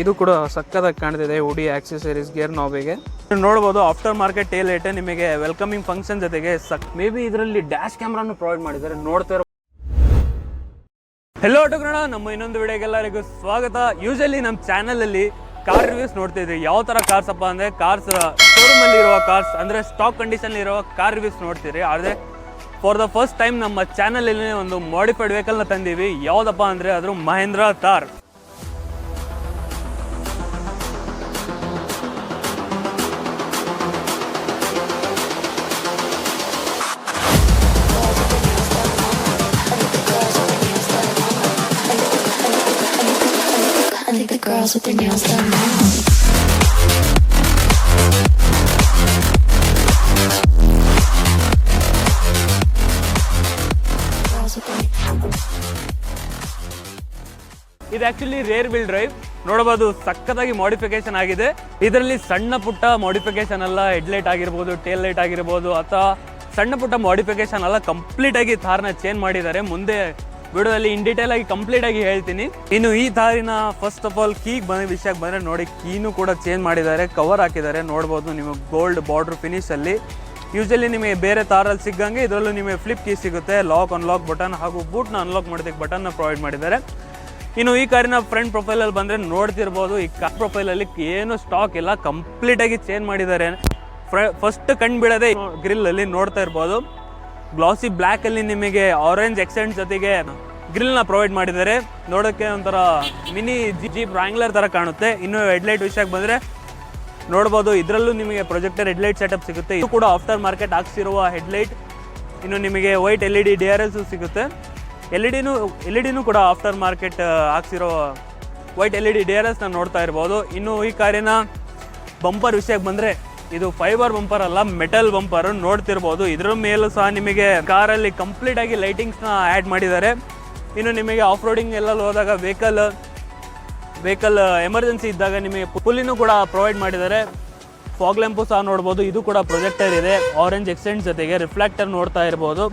ಇದು ಕೂಡ ಸಕ್ಕದಾಗಿ ಕಾಣ್ತಿದೆ ಉಡಿ ಆಕ್ಸೆಸರೀಸ್ ಗೇರ್ ನಾಬಿಗೆ ನೋಡ್ಬೋದು ಆಫ್ಟರ್ ಮಾರ್ಕೆಟ್ ಟೇಲ್ ಲೈಟ್ ನಿಮಗೆ ವೆಲ್ಕಮಿಂಗ್ ಫಂಕ್ಷನ್ ಜೊತೆಗೆ ಸಕ್ ಮೇ ಬಿ ಇದರಲ್ಲಿ ಡ್ಯಾಶ್ ಕ್ಯಾಮ್ರಾನು ಪ್ರೊವೈಡ್ ಮಾಡಿದ್ದಾರೆ, ನೋಡ್ತಾ ಇರೋ ಹೆಲೋ ಆಟೋಗ್ರಣ ನಮ್ಮ ಇನ್ನೊಂದು ವಿಡಿಯೋಗೆಲ್ಲರಿಗೂ ಸ್ವಾಗತ. ಯೂಶಲಿ ನಮ್ಮ ಚಾನಲಲ್ಲಿ ಕಾರ್ ರಿವ್ಯೂಸ್ ನೋಡ್ತಿದ್ವಿ ಯಾವ ಥರ ಕಾರ್ಸ್ ಅಪ್ಪ ಅಂದರೆ ಕಾರ್ಸ್ ಶೋರೂಮಲ್ಲಿ ಇರುವ ಕಾರ್ಸ್ ಅಂದರೆ ಸ್ಟಾಕ್ ಕಂಡೀಷನ್ ಇರುವ ಕಾರ್ ರಿವ್ಯೂಸ್ ನೋಡ್ತೀರಿ. ಆದರೆ ಫಾರ್ ದ ಫಸ್ಟ್ ಟೈಮ್ ನಮ್ಮ ಚಾನಲಲ್ಲಿ ಒಂದು ಮಾಡಿಫೈಡ್ ವೆಹಿಕಲ್ನ ತಂದೀವಿ. ಯಾವುದಪ್ಪ ಅಂದರೆ ಅದ್ರ ಮಹೇಂದ್ರ ತಾರ್ Nails ಇದು ಆಕ್ಚುಲಿ ರೇರ್ ವಿಲ್ ಡ್ರೈವ್ ನೋಡಬಹುದು ಸಕ್ಕತ್ತಾಗಿ ಮಾಡಿಫಿಕೇಶನ್ ಆಗಿದೆ. ಇದರಲ್ಲಿ ಸಣ್ಣ ಪುಟ್ಟ ಮಾಡಿಫಿಕೇಶನ್ ಹೆಡ್ ಹೆಡ್ಲೈಟ್ ಆಗಿರ್ಬೋದು ಟೇಲ್ ಲೈಟ್ ಆಗಿರ್ಬೋದು, ಅಥವಾ ಸಣ್ಣ ಪುಟ್ಟ ಮಾಡಿಫಿಕೇಶನ್ ಅಲ್ಲ. ಕಂಪ್ಲೀಟ್ ಆಗಿ ಥಾರ್ನ ಚೇಂಜ್ ಮಾಡಿದ್ದಾರೆ. ಮುಂದೆ ವಿಡಿಯೋದಲ್ಲಿ ಇನ್ ಡೀಟೇಲ್ ಆಗಿ ಕಂಪ್ಲೀಟ್ ಆಗಿ ಹೇಳ್ತೀನಿ. ಇನ್ನು ಈ ತಾರಿನ ಫಸ್ಟ್ ಆಫ್ ಆಲ್ ಕೀಗ್ ಬಂದ ವಿಷಯಕ್ಕೆ ಬಂದರೆ ನೋಡಿ ಕೀನು ಕೂಡ ಚೇಂಜ್ ಮಾಡಿದ್ದಾರೆ ಕವರ್ ಹಾಕಿದ್ದಾರೆ. ನೋಡ್ಬೋದು ನಿಮಗೆ ಗೋಲ್ಡ್ ಬಾರ್ಡರ್ ಫಿನಿಶ್ ಅಲ್ಲಿ. ಯೂಶಲಿ ನಿಮಗೆ ಬೇರೆ ತಾರಲ್ಲಿ ಸಿಗಂಗೆ ಇದರಲ್ಲೂ ನಿಮಗೆ ಫ್ಲಿಪ್ ಕೀ ಸಿಗುತ್ತೆ. ಲಾಕ್ ಅನ್ಲಾಕ್ ಬಟನ್ ಹಾಗೂ ಬೂಟ್ನ ಅನ್ಲಾಕ್ ಮಾಡೋದಕ್ಕೆ ಬಟನ್ನ ಪ್ರೊವೈಡ್ ಮಾಡಿದ್ದಾರೆ. ಇನ್ನು ಈ ಕಾರಿನ ಫ್ರಂಟ್ ಪ್ರೊಫೈಲಲ್ಲಿ ಬಂದರೆ ನೋಡ್ತಿರ್ಬೋದು, ಈ ಕಾರ್ ಪ್ರೊಫೈಲಲ್ಲಿ ಏನು ಸ್ಟಾಕ್ ಇಲ್ಲ. ಕಂಪ್ಲೀಟಾಗಿ ಚೇಂಜ್ ಮಾಡಿದ್ದಾರೆ. ಫಸ್ಟ್ ಕಣ್ ಬೀಳದೆ ಗ್ರಿಲ್ಲಲ್ಲಿ ನೋಡ್ತಾ ಇರ್ಬೋದು. ಗ್ಲಾಸಿ ಬ್ಲ್ಯಾಕಲ್ಲಿ ನಿಮಗೆ ಆರೆಂಜ್ ಎಕ್ಸೆಂಟ್ ಜೊತೆಗೆ ಗ್ರಿಲ್ನ ಪ್ರೊವೈಡ್ ಮಾಡಿದ್ದಾರೆ. ನೋಡೋಕ್ಕೆ ಒಂಥರ ಮಿನಿ ಜೀಪ್ ರಾಂಗ್ಲರ್ ಥರ ಕಾಣುತ್ತೆ. ಇನ್ನು ಹೆಡ್ಲೈಟ್ ವಿಷಯಕ್ಕೆ ಬಂದರೆ ನೋಡ್ಬೋದು. ಇದರಲ್ಲೂ ನಿಮಗೆ ಪ್ರೊಜೆಕ್ಟರ್ ಹೆಡ್ಲೈಟ್ ಸೆಟಪ್ ಸಿಗುತ್ತೆ. ಇದು ಕೂಡ ಆಫ್ಟರ್ ಮಾರ್ಕೆಟ್ ಹಾಕ್ಸಿರುವ ಹೆಡ್ಲೈಟ್ ಇನ್ನು ನಿಮಗೆ white L E D D R Ls ಸಿಗುತ್ತೆ. ಎಲ್ ಇ ಡಿನೂ ಎಲ್ ಇ ಡಿನೂ ಕೂಡ after market ಹಾಕ್ಸಿರೋ white L E D D R ಎಲ್ಸ್ನ ನೋಡ್ತಾ ಇರ್ಬೋದು. ಇನ್ನು ಈ ಕಾರಿನ ಬಂಪರ್ ವಿಷಯಕ್ಕೆ ಬಂದರೆ ಇದು ಫೈಬರ್ ಬಂಪರ್ ಅಲ್ಲ, ಮೆಟಲ್ ಬಂಪರ್, ನೋಡ್ತಿರ್ಬೋದು. ಇದ್ರ ಮೇಲೂ ಸಹ ನಿಮಗೆ ಕಾರಲ್ಲಿ ಕಂಪ್ಲೀಟ್ ಆಗಿ ಲೈಟಿಂಗ್ಸ್ನ ಆ್ಯಡ್ ಮಾಡಿದ್ದಾರೆ. ಇನ್ನು ನಿಮಗೆ ಆಫ್ ರೋಡಿಂಗ್ ಎಲ್ಲ ಹೋದಾಗ ವೆಹಿಕಲ್ ವೆಹಿಕಲ್ ಎಮರ್ಜೆನ್ಸಿ ಇದ್ದಾಗ ನಿಮಗೆ ಪುಲ್ಲಿನೂ ಕೂಡ ಪ್ರೊವೈಡ್ ಮಾಡಿದ್ದಾರೆ. ಫಾಗ್ ಲ್ಯಾಂಪು ಸಹ ನೋಡ್ಬೋದು, ಇದು ಕೂಡ ಪ್ರೊಜೆಕ್ಟರ್ ಇದೆ. ಆರೆಂಜ್ ಎಕ್ಸೆಂಟ್ ಜೊತೆಗೆ ರಿಫ್ಲೆಕ್ಟರ್ ನೋಡ್ತಾ ಇರ್ಬೋದು.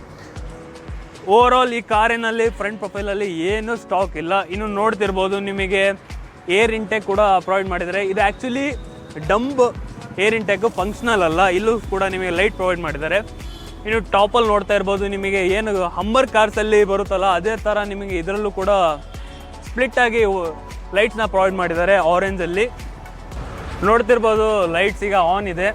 ಓವರ್ ಆಲ್ ಈ ಕಾರಿನಲ್ಲಿ ಫ್ರಂಟ್ ಪ್ರೊಫೈಲಲ್ಲಿ ಏನು ಸ್ಟಾಕ್ ಇಲ್ಲ. ಇನ್ನು ನೋಡ್ತಿರ್ಬೋದು ನಿಮಗೆ ಏರ್ ಇಂಟೆಕ್ ಕೂಡ ಪ್ರೊವೈಡ್ ಮಾಡಿದ್ದಾರೆ. ಇದು actually dumb air intake functional ಅಲ್ಲ, ಇಲ್ಲೂ ಕೂಡ ನಿಮಗೆ ಲೈಟ್ ಪ್ರೊವೈಡ್ ಮಾಡಿದ್ದಾರೆ. ಇನ್ನು ಟಾಪಲ್ಲಿ ನೋಡ್ತಾ ಇರ್ಬೋದು, ನಿಮಗೆ ಏನು ಹಂಬರ್ ಕಾರ್ಸಲ್ಲಿ ಬರುತ್ತಲ್ಲ, ಅದೇ ಥರ ನಿಮಗೆ ಇದರಲ್ಲೂ ಕೂಡ ಸ್ಪ್ಲಿಟ್ ಆಗಿ ಲೈಟ್ಸ್ನ ಪ್ರೊವೈಡ್ ಮಾಡಿದ್ದಾರೆ ಆರೆಂಜಲ್ಲಿ ನೋಡ್ತಿರ್ಬೋದು ಲೈಟ್ಸ್ ಈಗ ಆನ್ ಇದೆ.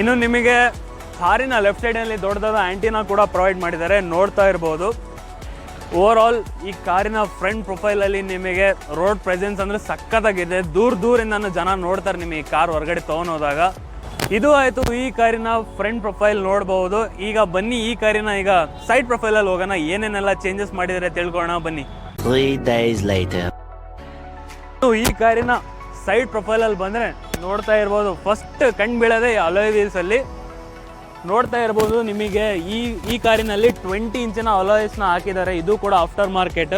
ಇನ್ನು ನಿಮಗೆ ಕಾರಿನ ಲೆಫ್ಟ್ ಸೈಡಲ್ಲಿ ದೊಡ್ಡದಾದ ಆ್ಯಂಟಿನ ಕೂಡ ಪ್ರೊವೈಡ್ ಮಾಡಿದ್ದಾರೆ. ನೋಡ್ತಾ ಇರ್ಬೋದು. ಓವರ್ ಆಲ್ ಈ ಕಾರಿನ ಫ್ರಂಟ್ ಪ್ರೊಫೈಲಲ್ಲಿ ನಿಮಗೆ ರೋಡ್ ಪ್ರೆಸೆನ್ಸ್ ಅಂದರೆ ಸಖತ್ತಾಗಿದೆ. ದೂರ ದೂರಿಂದ ಜನ ನೋಡ್ತಾರೆ ನಿಮಗೆ ಈ ಕಾರ್ ಹೊರಗಡೆ ತೊಗೊಂಡೋದಾಗ. ಇದು ಆಯಿತು ಈ ಕಾರಿನ ಫ್ರಂಟ್ ಪ್ರೊಫೈಲ್ ನೋಡ್ಬೋದು. ಈಗ ಬನ್ನಿ ಈ ಕಾರಿನ ಈಗ ಸೈಡ್ ಪ್ರೊಫೈಲಲ್ಲಿ ಹೋಗೋಣ. ಏನೇನೆಲ್ಲ ಚೇಂಜಸ್ ಮಾಡಿದರೆ ತಿಳ್ಕೊಳ್ಳೋಣ. ಬನ್ನಿ. ಈ ಕಾರಿನ ಸೈಡ್ ಪ್ರೊಫೈಲಲ್ಲಿ ಬಂದರೆ ನೋಡ್ತಾ ಇರ್ಬೋದು. ಫಸ್ಟ್ ಕಣ್ಣು ಬೀಳೋದೇ ಅಲೋಯ್ ವೀಲ್ಸಲ್ಲಿ ನೋಡ್ತಾ ಇರ್ಬೋದು ನಿಮಗೆ ಈ ಈ ಕಾರಿನಲ್ಲಿ ಟ್ವೆಂಟಿ ಇಂಚಿನ ಅಲಾಯ್ಸ್ನ ಹಾಕಿದ್ದಾರೆ. ಇದು ಕೂಡ ಆಫ್ಟರ್ ಮಾರ್ಕೆಟ್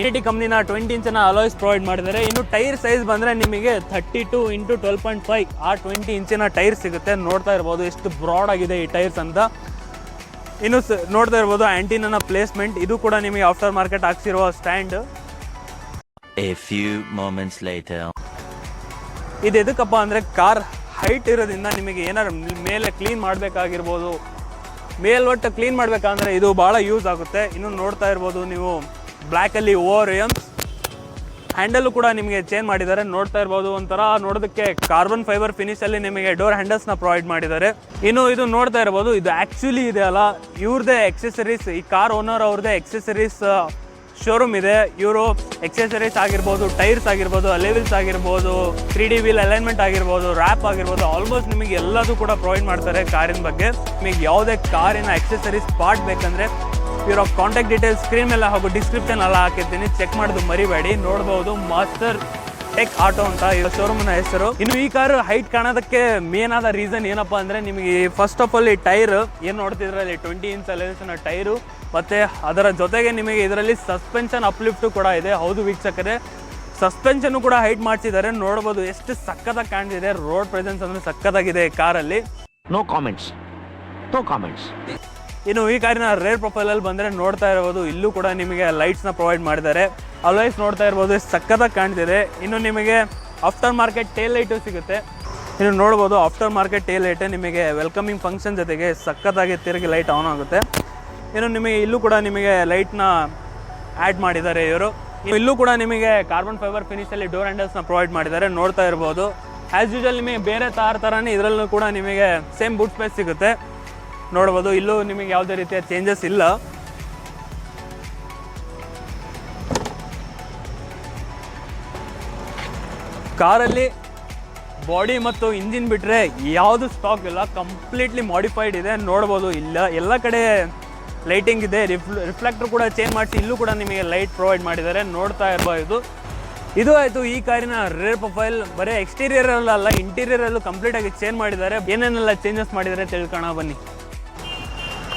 ಇನಿಟಿ ಕಂಪ್ನಿನ ಟ್ವೆಂಟಿ ಇಂಚಿನ ಅಲಾಯ್ಸ್ ಪ್ರೊವೈಡ್ ಮಾಡಿದ್ದಾರೆ. ಇನ್ನು ಟೈರ್ ಸೈಜ್ ಬಂದರೆ ನಿಮಗೆ thirty two into twelve point five ಆ ಟ್ವೆಂಟಿ ಇಂಚಿನ ಟೈರ್ ಸಿಗುತ್ತೆ. ನೋಡ್ತಾ ಇರ್ಬೋದು ಎಷ್ಟು ಬ್ರಾಡ್ ಆಗಿದೆ ಈ ಟೈರ್ಸ್ ಅಂತ. ಇನ್ನು ಸ, ನೋಡ್ತಾ ಇರ್ಬೋದು ಆ್ಯಂಟಿನ ಪ್ಲೇಸ್ಮೆಂಟ್ ಇದು ಕೂಡ ನಿಮಗೆ ಆಫ್ಟರ್ ಮಾರ್ಕೆಟ್ ಹಾಕ್ಸಿರುವ ಸ್ಟ್ಯಾಂಡ್ ಇದು ಎದಕ್ಕಪ್ಪ ಅಂದರೆ ಕಾರ್ ಹೈಟ್ ಇರೋದ್ರಿಂದ ನಿಮಗೆ ಏನಾದ್ರು ಮೇಲೆ ಕ್ಲೀನ್ ಮಾಡಬೇಕಾಗಿರ್ಬೋದು. ಮೇಲ್ವಟ್ಟು ಕ್ಲೀನ್ ಮಾಡಬೇಕಂದ್ರೆ ಇದು ಭಾಳ ಯೂಸ್ ಆಗುತ್ತೆ. ಇನ್ನು ನೋಡ್ತಾ ಇರ್ಬೋದು ನೀವು ಬ್ಲ್ಯಾಕಲ್ಲಿ ಓವರ್ ಎಮ್ಸ್ ಹ್ಯಾಂಡಲ್ಲು ಕೂಡ ನಿಮಗೆ ಚೇಂಜ್ ಮಾಡಿದ್ದಾರೆ. ನೋಡ್ತಾ ಇರ್ಬೋದು ಒಂಥರ ನೋಡೋದಕ್ಕೆ ಕಾರ್ಬನ್ ಫೈಬರ್ ಫಿನಿಶಲ್ಲಿ ನಿಮಗೆ ಡೋರ್ ಹ್ಯಾಂಡಲ್ಸ್ನ ಪ್ರೊವೈಡ್ ಮಾಡಿದ್ದಾರೆ. ಇನ್ನು ಇದು ನೋಡ್ತಾ ಇರ್ಬೋದು, ಇದು ಆ್ಯಕ್ಚುಲಿ ಇದೆ ಅಲ್ಲ. ಇವ್ರದ್ದೇ ಎಕ್ಸೆಸರೀಸ್ ಈ ಕಾರ್ ಓನರ್ ಅವ್ರದ್ದೇ ಎಕ್ಸೆಸರೀಸ್ ಶೋರೂಮ್ ಇದೆ. ಇವರು ಎಕ್ಸೆಸರೀಸ್ ಆಗಿರ್ಬೋದು ಟೈರ್ಸ್ ಆಗಿರ್ಬೋದು ಅಲೆವಿಲ್ಸ್ ಆಗಿರ್ಬೋದು ತ್ರೀ ಡಿ ವೀಲ್ ಅಲೈನ್ಮೆಂಟ್ ಆಗಿರ್ಬೋದು ರ್ಯಾಪ್ ಆಗಿರ್ಬೋದು ಆಲ್ಮೋಸ್ಟ್ ನಿಮಗೆ ಎಲ್ಲದೂ ಕೂಡ ಪ್ರೊವೈಡ್ ಮಾಡ್ತಾರೆ ಕಾರಿನ ಬಗ್ಗೆ. ನಿಮಗೆ ಯಾವುದೇ ಕಾರಿನ ಎಕ್ಸೆಸರೀಸ್ ಪಾರ್ಟ್ ಬೇಕಂದರೆ ಇವರ ಕಾಂಟ್ಯಾಕ್ಟ್ ಡೀಟೇಲ್ಸ್ ಸ್ಕ್ರೀನ್ ಮೇಲೆ ಹಾಗೂ ಡಿಸ್ಕ್ರಿಪ್ಷನ್ ಎಲ್ಲ ಹಾಕಿರ್ತೀನಿ. ಚೆಕ್ ಮಾಡೋದು ಮರಿಬೇಡಿ. ನೋಡ್ಬೋದು ಮಾಸ್ಟರ್ ಟೆಕ್ ಆಟೋ ಅಂತ ಶೋರೂಮ್ನ ಹೆಸರು. ಇನ್ನು ಈ ಕಾರ್ ಹೈಟ್ ಕಾಣೋದಕ್ಕೆ ಮೇನ್ ಆದ ರೀಸನ್ ಏನಪ್ಪಾ ಅಂದ್ರೆ ನಿಮಗೆ ಫಸ್ಟ್ ಆಫ್ ಆಲ್ ಈ ಟೈರ್ ಏನ್ ನೋಡ್ತಿದ್ರಲ್ಲಿ ಟ್ವೆಂಟಿ ಇಂಚ್ ಅಲೆವೇಶನ್ ಟೈರ್ ಮತ್ತೆ ಅದರ ಜೊತೆಗೆ ನಿಮಗೆ ಇದರಲ್ಲಿ ಸಸ್ಪೆನ್ಷನ್ ಅಪ್ಲಿಫ್ಟ್ ಕೂಡ ಇದೆ. ಹೌದು ವೀಕ್ಷಕರೇ ಸಸ್ಪೆನ್ಷನ್ ಕೂಡ ಹೈಟ್ ಮಾಡಿಸಿದ್ದಾರೆ. ನೋಡಬಹುದು ಎಷ್ಟು ಸಕ್ಕತ್ತಾಗಿ ಕಾಣ್ತಿದೆ. ರೋಡ್ ಪ್ರೆಸೆನ್ಸ್ ಅಂದ್ರೆ ಸಕ್ಕತ್ತಾಗಿದೆ ಕಾರಲ್ಲಿ ನೋ ಕಾಮೆಂಟ್ಸ್ ನೋ comments. ಇನ್ನು ಈ ಕಾರಿನ ರೇರ್ ಪ್ರೊಫೈಲಲ್ಲಿ ಬಂದರೆ ನೋಡ್ತಾ ಇರ್ಬೋದು. ಇಲ್ಲೂ ಕೂಡ ನಿಮಗೆ ಲೈಟ್ಸ್ನ ಪ್ರೊವೈಡ್ ಮಾಡಿದ್ದಾರೆ. ಅಲ್ವೈಸ್ ನೋಡ್ತಾ ಇರ್ಬೋದು. ಸಕ್ಕತ್ತಾಗಿ ಕಾಣ್ತಿದೆ. ಇನ್ನು ನಿಮಗೆ ಆಫ್ಟರ್ ಮಾರ್ಕೆಟ್ ಟೇಲ್ ಲೈಟು ಸಿಗುತ್ತೆ. ಇನ್ನು ನೋಡ್ಬೋದು ಆಫ್ಟರ್ ಮಾರ್ಕೆಟ್ ಟೇಲ್ ಲೈಟ್ ನಿಮಗೆ ವೆಲ್ಕಮಿಂಗ್ ಫಂಕ್ಷನ್ ಜೊತೆಗೆ ಸಕ್ಕತ್ತಾಗಿ ತಿರುಗಿ ಲೈಟ್ ಆನ್ ಆಗುತ್ತೆ. ಇನ್ನು ನಿಮಗೆ, ಇಲ್ಲೂ ಕೂಡ ನಿಮಗೆ ಲೈಟ್ನ ಆ್ಯಡ್ ಮಾಡಿದ್ದಾರೆ ಇವರು. ಇಲ್ಲೂ ಕೂಡ ನಿಮಗೆ ಕಾರ್ಬನ್ ಫೈಬರ್ ಫಿನಿಶಲ್ಲಿ ಡೋರ್ ಹ್ಯಾಂಡಲ್ಸ್ನ ಪ್ರೊವೈಡ್ ಮಾಡಿದ್ದಾರೆ. ನೋಡ್ತಾ ಇರ್ಬೋದು. ಆ್ಯಸ್ ಯೂಶಲ್ ನಿಮಗೆ ಬೇರೆ ತಾರ್ ಥರನೇ ಇದರಲ್ಲೂ ಕೂಡ ನಿಮಗೆ ಸೇಮ್ ಬುಟ್ ಸ್ಪೇಸ್ ಸಿಗುತ್ತೆ. ನೋಡ್ಬೋದು. ಇಲ್ಲೂ ನಿಮಗೆ ಯಾವುದೇ ರೀತಿಯ ಚೇಂಜಸ್ ಇಲ್ಲ. ಕಾರಲ್ಲಿ ಬಾಡಿ ಮತ್ತು ಇಂಜಿನ್ ಬಿಟ್ಟರೆ ಯಾವುದು ಸ್ಟಾಕ್ ಇಲ್ಲ. ಕಂಪ್ಲೀಟ್ಲಿ ಮಾಡಿಫೈಡ್ ಇದೆ. ನೋಡ್ಬೋದು. ಇಲ್ಲ, ಎಲ್ಲ ಕಡೆ ಲೈಟಿಂಗ್ ಇದೆ. ರಿಫ್ಲೆಕ್ಟರ್ ಕೂಡ ಚೇಂಜ್ ಮಾಡಿಸಿ, ಇಲ್ಲೂ ಕೂಡ ನಿಮಗೆ ಲೈಟ್ ಪ್ರೊವೈಡ್ ಮಾಡಿದ್ದಾರೆ. ನೋಡ್ತಾ ಇರ್ಬೋದು. ಇದು ಆಯಿತು ಈ ಕಾರಿನ ರೇರ್ ಪ್ರೊಫೈಲ್ ಬರೀ ಎಕ್ಸ್ಟೀರಿಯರ್ ಅಲ್ಲ ಇಂಟೀರಿಯರ್ ಅಲ್ಲೂ ಕಂಪ್ಲೀಟ್ ಆಗಿ ಚೇಂಜ್ ಮಾಡಿದ್ದಾರೆ. ಏನೇನೆಲ್ಲ ಚೇಂಜಸ್ ಮಾಡಿದ್ದಾರೆ ತಿಳ್ಕೋಣ ಬನ್ನಿ.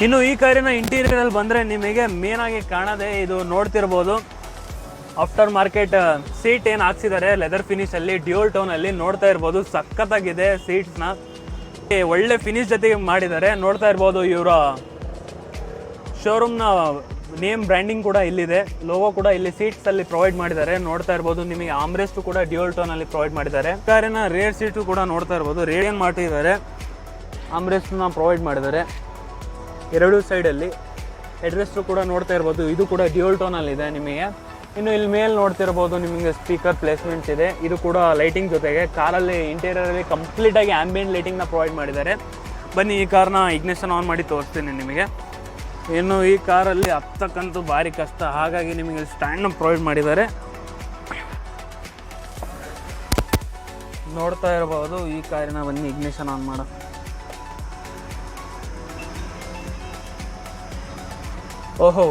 ಇನ್ನು ಈ ಕಾರಿನ ಇಂಟೀರಿಯರ್ ಅಲ್ಲಿ ಬಂದರೆ ನಿಮಗೆ ಮೇನ್ ಆಗಿ ಕಾಣದೆ ಇದು ನೋಡ್ತಿರ್ಬೋದು. ಆಫ್ಟರ್ ಮಾರ್ಕೆಟ್ ಸೀಟ್ ಏನು ಹಾಕ್ಸಿದ್ದಾರೆ ಲೆದರ್ ಫಿನಿಶ್ ಅಲ್ಲಿ ಡ್ಯೂಲ್ ಟೋನ್ ಅಲ್ಲಿ ನೋಡ್ತಾ ಇರ್ಬೋದು. ಸಖತ್ತಾಗಿದೆ ಸೀಟ್ಸ್ನ ಒಳ್ಳೆ ಫಿನಿಶ್ ಜೊತೆಗೆ ಮಾಡಿದ್ದಾರೆ ನೋಡ್ತಾ ಇರ್ಬೋದು ಇವರ ಶೋರೂಮ್ನ ನೇಮ್ ಬ್ರ್ಯಾಂಡಿಂಗ್ ಕೂಡ ಇಲ್ಲಿದೆ. ಲೋಗೋ ಕೂಡ ಇಲ್ಲಿ ಸೀಟ್ಸ್ ಅಲ್ಲಿ ಪ್ರೊವೈಡ್ ಮಾಡಿದ್ದಾರೆ ನೋಡ್ತಾ ಇರ್ಬೋದು ನಿಮಗೆ ಆಮ್ರೆಸ್ಟ್ ಕೂಡ ಡ್ಯೂಲ್ ಟೋನ್ ಅಲ್ಲಿ ಪ್ರೊವೈಡ್ ಮಾಡಿದ್ದಾರೆ ಕಾರಿನ ರೇರ್ ಸೀಟು ಕೂಡ ನೋಡ್ತಾ ಇರ್ಬೋದು. ರೇಡಿಯನ್ ಮಾಡಿದ್ದಾರೆ ಆಮ್ರೆಸ್ಟ್ನ ಪ್ರೊವೈಡ್ ಮಾಡಿದ್ದಾರೆ ಎರಡು ಸೈಡಲ್ಲಿ ಹೆಡ್ರೆಸ್ಟು ಕೂಡ ನೋಡ್ತಾ ಇರ್ಬೋದು. ಇದು ಕೂಡ ಡ್ಯೂಲ್ ಟೋನಲ್ಲಿದೆ ನಿಮಗೆ. ಇನ್ನು ಇಲ್ಲಿ ಮೇಲೆ ನೋಡ್ತಿರ್ಬೋದು ನಿಮಗೆ ಸ್ಪೀಕರ್ ಪ್ಲೇಸ್ಮೆಂಟ್ಸ್ ಇದೆ. ಇದು ಕೂಡ ಲೈಟಿಂಗ್ ಜೊತೆಗೆ ಕಾರಲ್ಲಿ ಇಂಟೀರಿಯರಲ್ಲಿ ಕಂಪ್ಲೀಟಾಗಿ ಆ್ಯಂಬಿಯಂಟ್ ಲೈಟಿಂಗ್ನ ಪ್ರೊವೈಡ್ ಮಾಡಿದ್ದಾರೆ. ಬನ್ನಿ, ಈ ಕಾರ್ನ ಇಗ್ನಿಷನ್ ಆನ್ ಮಾಡಿ ತೋರಿಸ್ತೀನಿ ನಿಮಗೆ. ಇನ್ನು ಈ ಕಾರಲ್ಲಿ ಹತ್ತಕ್ಕಂತೂ ಭಾರಿ ಕಷ್ಟ. ಹಾಗಾಗಿ ನಿಮಗೆ ಸ್ಟ್ಯಾಂಡ್ನ ಪ್ರೊವೈಡ್ ಮಾಡಿದ್ದಾರೆ. ನೋಡ್ತಾ ಇರಬಹುದು ಈ ಕಾರಿನ ಬನ್ನಿ ಇಗ್ನಿಷನ್ ಆನ್ ಮಾಡೋ. ಓಹೋ.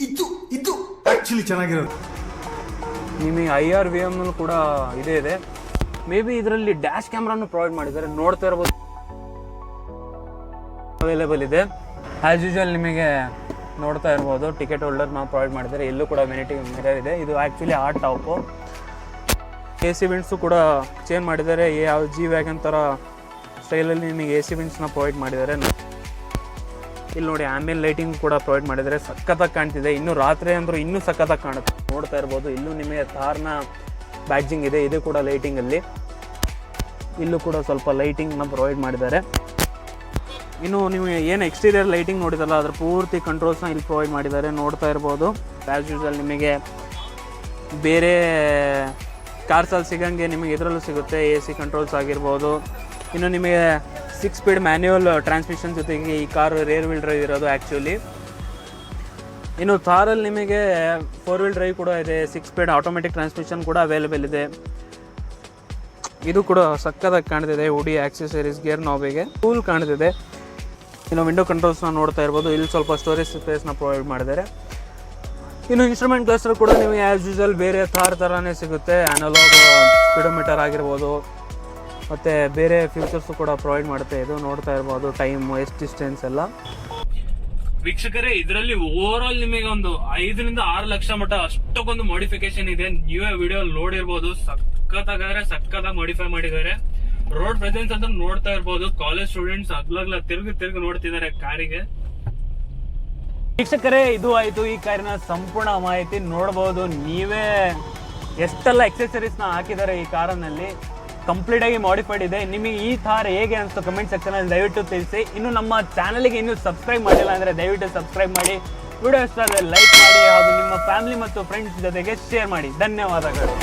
ಇದು ಇದು ಆಕ್ಚುಲಿ ಚೆನ್ನಾಗಿರೋದು. ನಿಮಗೆ ಐ ಆರ್ ವಿ ಎಂ ಕೂಡ ಇದೇ ಇದೆ. ಮೇ ಬಿ ಇದರಲ್ಲಿ ಡ್ಯಾಶ್ ಕ್ಯಾಮ್ರಾನು ಪ್ರೊವೈಡ್ ಮಾಡಿದ್ದಾರೆ. ನೋಡ್ತಾ ಇರ್ಬೋದು. ಅವೈಲೇಬಲ್ ಇದೆ. ಆ್ಯಸ್ ಯೂಶುವಲ್ ನಿಮಗೆ ನೋಡ್ತಾ ಇರ್ಬೋದು. ಟಿಕೆಟ್ ಹೋಲ್ಡರ್ ನಾವು ಪ್ರೊವೈಡ್ ಮಾಡಿದ್ದಾರೆ. ಎಲ್ಲೂ ಕೂಡ ಮೆನಿಟಿ ಮಿರರ್ ಇದೆ. ಇದು ಆ್ಯಕ್ಚುಲಿ ಆ ಟಾಪು. ಎ ಸಿ ವಿಂಡ್ಸು ಕೂಡ ಚೇಂಜ್ ಮಾಡಿದ್ದಾರೆ. ಯಾವ ಜಿ ವ್ಯಾಗನ್ ಥರ ಸ್ಟೈಲಲ್ಲಿ ನಿಮಗೆ ಎ ಸಿ ವಿಂಡ್ಸ್ನ ಪ್ರೊವೈಡ್ ಮಾಡಿದ್ದಾರೆ. ಇಲ್ಲಿ ನೋಡಿ ಆಮೇಲೆ ಲೈಟಿಂಗ್ ಕೂಡ ಪ್ರೊವೈಡ್ ಮಾಡಿದ್ದಾರೆ. ಸಖತ್ತಾಗಿ ಕಾಣ್ತಿದೆ. ಇನ್ನು ರಾತ್ರಿ ಅಂದರೂ ಇನ್ನೂ ಸಖತ್ತಾಗಿ ಕಾಣುತ್ತೆ. ನೋಡ್ತಾ ಇರ್ಬೋದು. ಇಲ್ಲೂ ನಿಮಗೆ ತಾರ್ನ ಬ್ಯಾಡ್ಜಿಂಗ್ ಇದೆ. ಇದು ಕೂಡ ಲೈಟಿಂಗಲ್ಲಿ ಇಲ್ಲೂ ಕೂಡ ಸ್ವಲ್ಪ ಲೈಟಿಂಗ್ನ ಪ್ರೊವೈಡ್ ಮಾಡಿದ್ದಾರೆ. ಇನ್ನು ನೀವು ಏನು ಎಕ್ಸ್ಟೀರಿಯರ್ ಲೈಟಿಂಗ್ ನೋಡಿದಲ್ಲ, ಅದ್ರ ಪೂರ್ತಿ ಕಂಟ್ರೋಲ್ಸ್ನ ಇಲ್ಲಿ ಪ್ರೊವೈಡ್ ಮಾಡಿದ್ದಾರೆ. ನೋಡ್ತಾ ಇರ್ಬೋದು. ಆ್ಯಸ್ ಯೂಸಲ್ ನಿಮಗೆ ಬೇರೆ ಕಾರ್ಸಲ್ಲಿ ಸಿಗಂಗೆ ನಿಮಗೆ ಇದರಲ್ಲೂ ಸಿಗುತ್ತೆ. ಎ ಸಿ ಕಂಟ್ರೋಲ್ಸ್ ಆಗಿರ್ಬೋದು. ಇನ್ನು ನಿಮಗೆ ಸಿಕ್ಸ್ ಸ್ಪೀಡ್ ಮ್ಯಾನ್ಯುವಲ್ ಟ್ರಾನ್ಸ್ಮಿಷನ್ ಜೊತೆಗೆ ಈ ಕಾರು ರೇರ್ ವೀಲ್ ಡ್ರೈವ್ ಇರೋದು ಆ್ಯಕ್ಚುಲಿ ಇನ್ನು ಥಾರಲ್ಲಿ ನಿಮಗೆ ಫೋರ್ ವೀಲ್ ಡ್ರೈವ್ ಕೂಡ ಇದೆ ಸಿಕ್ಸ್ ಸ್ಪೀಡ್ ಆಟೋಮೆಟಿಕ್ ಟ್ರಾನ್ಸ್ಮಿಷನ್ ಕೂಡ ಅವೈಲೇಬಲ್ ಇದೆ. ಇದು ಕೂಡ ಸಕ್ಕದಾಗಿ ಕಾಣ್ತಿದೆ ಉಡಿ ಆಕ್ಸೆಸರೀಸ್ ಗೇರ್ ನಾಬಿಗೆ ಕೂಲ್ ಕಾಣ್ತಿದೆ. ಇನ್ನು ವಿಂಡೋ ಕಂಟ್ರೋಲ್ಸ್ನ ನೋಡ್ತಾ ಇರ್ಬೋದು. ಇಲ್ಲಿ ಸ್ವಲ್ಪ ಸ್ಟೋರೇಜ್ ಸ್ಪೇಸ್ನ ಪ್ರೊವೈಡ್ ಮಾಡಿದ್ದಾರೆ. ಇನ್ನು ಇನ್ಸ್ಟ್ರೂಮೆಂಟ್ ಕ್ಲಸ್ಟರ್ ಕೂಡ ನಿಮಗೆ ಆ್ಯಸ್ ಯೂಸಲ್ ಬೇರೆ ಥಾರ್ ಥರನೇ ಸಿಗುತ್ತೆ. ಅನಲಾಗ್ ಸ್ಪೀಡೋಮೀಟರ್ ಆಗಿರ್ಬೋದು ಮತ್ತು ಬೇರೆ ಫ್ಯೂಚರ್ಸು ಕೂಡ ಪ್ರೊವೈಡ್ ಮಾಡುತ್ತೆ. ಇದು ನೋಡ್ತಾ ಇರ್ಬೋದು ಟೈಮ್ ಎಷ್ಟು ಡಿಸ್ಟೆನ್ಸ್ ಎಲ್ಲ. ವೀಕ್ಷಕರೇ, ಇದರಲ್ಲಿ ಓವರ್ ಆಲ್ ನಿಮಗೆ ಒಂದು ಐದರಿಂದ ಆರು ಲಕ್ಷ ಮಟ್ಟ ಅಷ್ಟಕ್ಕೊಂದು ಮಾಡಿಫಿಕೇಶನ್ ಇದೆ. ನೀವೇ ವಿಡಿಯೋ ನೋಡಿರ್ಬೋದು, ಸಖತ್ತಾಗಾದ್ರೆ ಸಖತ್ತಾಗಿ ಮಾಡಿಫೈ ಮಾಡಿದ್ದಾರೆ. ರೋಡ್ ಪ್ರೆಸೆನ್ಸ್ ಅಂತ ನೋಡ್ತಾ ಇರ್ಬೋದು. ಕಾಲೇಜ್ ಸ್ಟೂಡೆಂಟ್ಸ್ ಅಗ್ಲಗ್ಲ ತಿರುಗಿ ತಿರುಗಿ ನೋಡ್ತಿದ್ದಾರೆ ಕಾರಿಗೆ. ವೀಕ್ಷಕರೇ, ಇದು ಆಯ್ತು ಈ ಕಾರಿನ ಸಂಪೂರ್ಣ ಮಾಹಿತಿ. ನೋಡಬಹುದು ನೀವೇ ಎಷ್ಟೆಲ್ಲ accessories ನ ಹಾಕಿದ್ದಾರೆ ಈ ಕಾರಿನಲ್ಲಿ. ಕಂಪ್ಲೀಟ್ ಆಗಿ ಮಾಡಿಫೈಡ್ ಇದೆ. ನಿಮಗೆ ಈ ಥರ ಹೇಗೆ ಅನಿಸ್ತು ಕಮೆಂಟ್ ಸೆಕ್ಷನ್ ಅಲ್ಲಿ ದಯವಿಟ್ಟು ತಿಳಿಸಿ. ಇನ್ನು ನಮ್ಮ ಚಾನಲ್ಗೆ ಇನ್ನೂ ಸಬ್ಸ್ಕ್ರೈಬ್ ಮಾಡಿಲ್ಲ ಅಂದ್ರೆ ದಯವಿಟ್ಟು ಸಬ್ಸ್ಕ್ರೈಬ್ ಮಾಡಿ. ವಿಡಿಯೋ ಇಷ್ಟ ಲೈಕ್ ಮಾಡಿ ಹಾಗೂ ನಿಮ್ಮ ಫ್ಯಾಮಿಲಿ ಮತ್ತು ಫ್ರೆಂಡ್ಸ್ ಜೊತೆಗೆ ಶೇರ್ ಮಾಡಿ. ಧನ್ಯವಾದಗಳು.